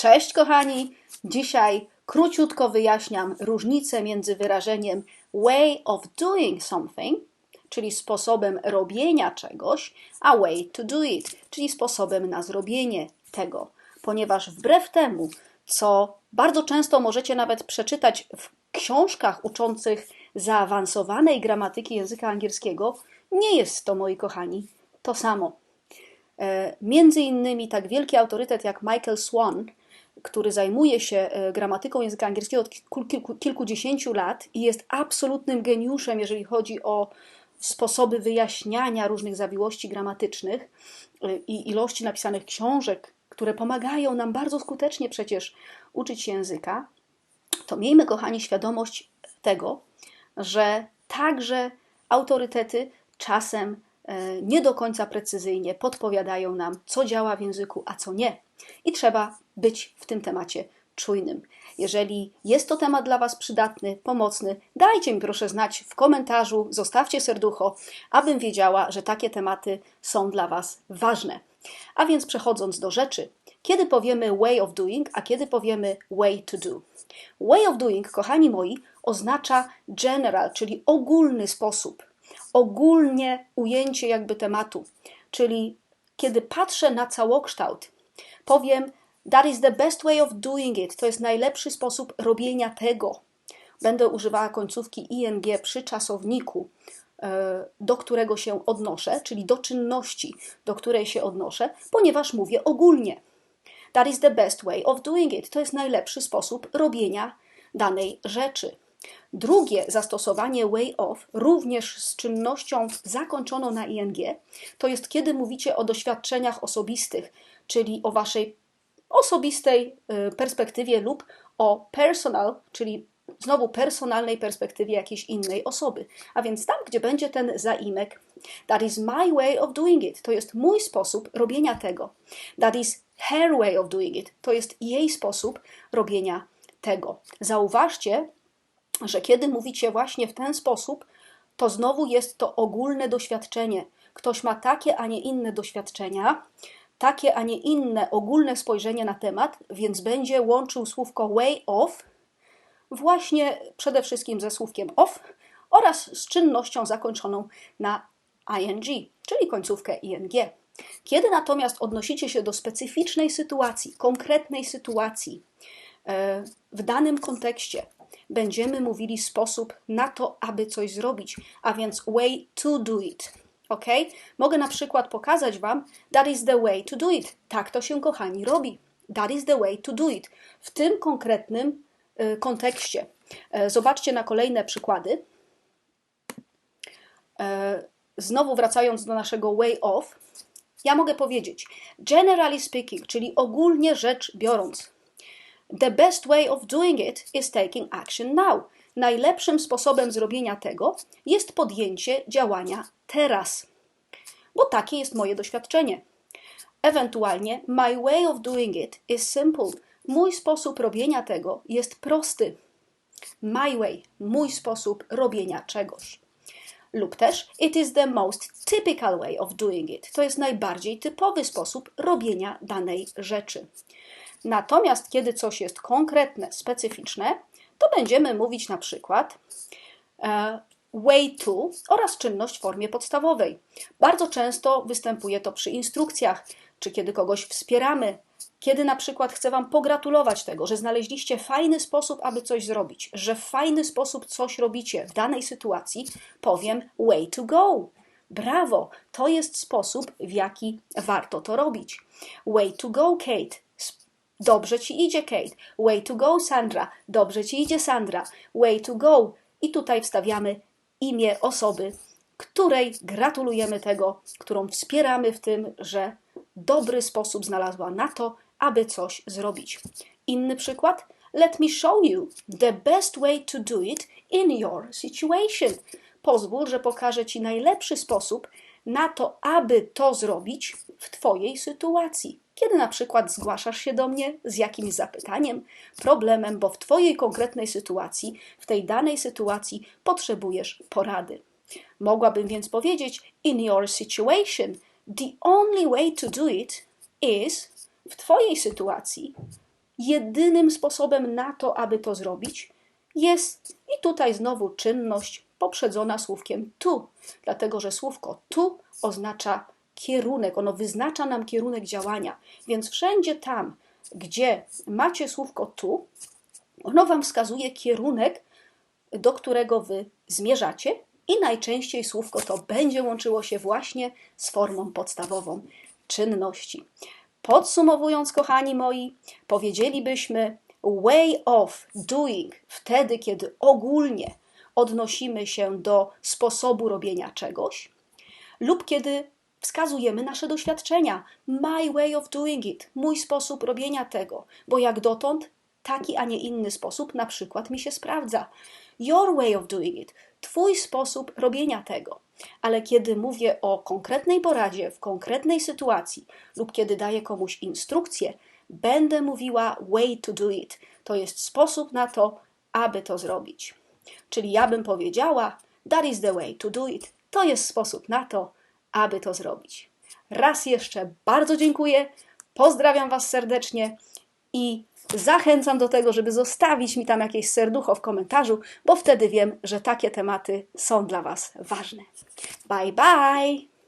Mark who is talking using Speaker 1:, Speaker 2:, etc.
Speaker 1: Cześć kochani! Dzisiaj króciutko wyjaśniam różnicę między wyrażeniem way of doing something, czyli sposobem robienia czegoś, a way to do it, czyli sposobem na zrobienie tego. Ponieważ wbrew temu, co bardzo często możecie nawet przeczytać w książkach uczących zaawansowanej gramatyki języka angielskiego, nie jest to, moi kochani, to samo. E, między innymi tak wielki autorytet jak Michael Swan, który zajmuje się e, gramatyką języka angielskiego od kilku, kilkudziesięciu lat i jest absolutnym geniuszem, jeżeli chodzi o sposoby wyjaśniania różnych zawiłości gramatycznych e, i ilości napisanych książek, które pomagają nam bardzo skutecznie przecież uczyć się języka, to miejmy, kochani, świadomość tego, że także autorytety czasem E, nie do końca precyzyjnie podpowiadają nam, co działa w języku, a co nie. I trzeba być w tym temacie czujnym. Jeżeli jest to temat dla Was przydatny, pomocny, dajcie mi proszę znać w komentarzu, zostawcie serducho, abym wiedziała, że takie tematy są dla Was ważne. A więc przechodząc do rzeczy, kiedy powiemy way of doing, a kiedy powiemy way to do? Way of doing, kochani moi, oznacza general, czyli ogólny sposób ogólnie ujęcie jakby tematu. Czyli kiedy patrzę na całokształt, powiem that is the best way of doing it. To jest najlepszy sposób robienia tego. Będę używała końcówki ing przy czasowniku, e, do którego się odnoszę, czyli do czynności, do której się odnoszę, ponieważ mówię ogólnie. That is the best way of doing it. To jest najlepszy sposób robienia danej rzeczy. Drugie zastosowanie way of, również z czynnością zakończoną na ing, to jest kiedy mówicie o doświadczeniach osobistych, czyli o waszej osobistej y, perspektywie lub o personal, czyli znowu personalnej perspektywie jakiejś innej osoby. A więc tam, gdzie będzie ten zaimek, that is my way of doing it, to jest mój sposób robienia tego. That is her way of doing it, to jest jej sposób robienia tego. Zauważcie, że kiedy mówicie właśnie w ten sposób, to znowu jest to ogólne doświadczenie. Ktoś ma takie, a nie inne doświadczenia, takie, a nie inne ogólne spojrzenie na temat, więc będzie łączył słówko way of właśnie przede wszystkim ze słówkiem of oraz z czynnością zakończoną na ing, czyli końcówkę ing. Kiedy natomiast odnosicie się do specyficznej sytuacji, konkretnej sytuacji, e, w danym kontekście, będziemy mówili sposób na to, aby coś zrobić, a więc way to do it. Ok? Mogę na przykład pokazać Wam, that is the way to do it. Tak to się, kochani, robi. That is the way to do it. W tym konkretnym y, kontekście. E, zobaczcie na kolejne przykłady. E, znowu wracając do naszego way of, ja mogę powiedzieć generally speaking, czyli ogólnie rzecz biorąc. The best way of doing it is taking action now. Najlepszym sposobem zrobienia tego jest podjęcie działania teraz. Bo takie jest moje doświadczenie. Ewentualnie, my way of doing it is simple. Mój sposób robienia tego jest prosty. My way, mój sposób robienia czegoś. Lub też, it is the most typical way of doing it. To jest najbardziej typowy sposób robienia danej rzeczy. Natomiast kiedy coś jest konkretne, specyficzne, to będziemy mówić na przykład e, way to oraz czynność w formie podstawowej. Bardzo często występuje to przy instrukcjach, czy kiedy kogoś wspieramy, kiedy na przykład chcę Wam pogratulować tego, że znaleźliście fajny sposób, aby coś zrobić, że w fajny sposób coś robicie w danej sytuacji, powiem way to go. Brawo, to jest sposób, w jaki warto to robić. Way to go, Kate. Dobrze ci idzie, Kate. Way to go, Sandra. Dobrze ci idzie, Sandra. Way to go. I tutaj wstawiamy imię osoby, której gratulujemy tego, którą wspieramy w tym, że dobry sposób znalazła na to, aby coś zrobić. Inny przykład. Let me show you the best way to do it in your situation. Pozwól, że pokażę Ci najlepszy sposób na to, aby to zrobić w Twojej sytuacji kiedy na przykład zgłaszasz się do mnie z jakimś zapytaniem, problemem, bo w Twojej konkretnej sytuacji, w tej danej sytuacji potrzebujesz porady. Mogłabym więc powiedzieć: In your situation, the only way to do it is w Twojej sytuacji jedynym sposobem na to, aby to zrobić, jest i tutaj znowu czynność poprzedzona słówkiem tu, dlatego że słówko tu oznacza kierunek, ono wyznacza nam kierunek działania. Więc wszędzie tam, gdzie macie słówko tu, ono wam wskazuje kierunek, do którego wy zmierzacie, i najczęściej słówko to będzie łączyło się właśnie z formą podstawową czynności. Podsumowując, kochani moi, powiedzielibyśmy way of doing wtedy, kiedy ogólnie odnosimy się do sposobu robienia czegoś, lub kiedy wskazujemy nasze doświadczenia. My way of doing it, mój sposób robienia tego, bo jak dotąd taki, a nie inny sposób na przykład mi się sprawdza. Your way of doing it, twój sposób robienia tego. Ale kiedy mówię o konkretnej poradzie, w konkretnej sytuacji lub kiedy daję komuś instrukcję, będę mówiła way to do it. To jest sposób na to, aby to zrobić. Czyli ja bym powiedziała, that is the way to do it. To jest sposób na to, aby to zrobić. Raz jeszcze bardzo dziękuję, pozdrawiam Was serdecznie i zachęcam do tego, żeby zostawić mi tam jakieś serducho w komentarzu, bo wtedy wiem, że takie tematy są dla Was ważne. Bye bye!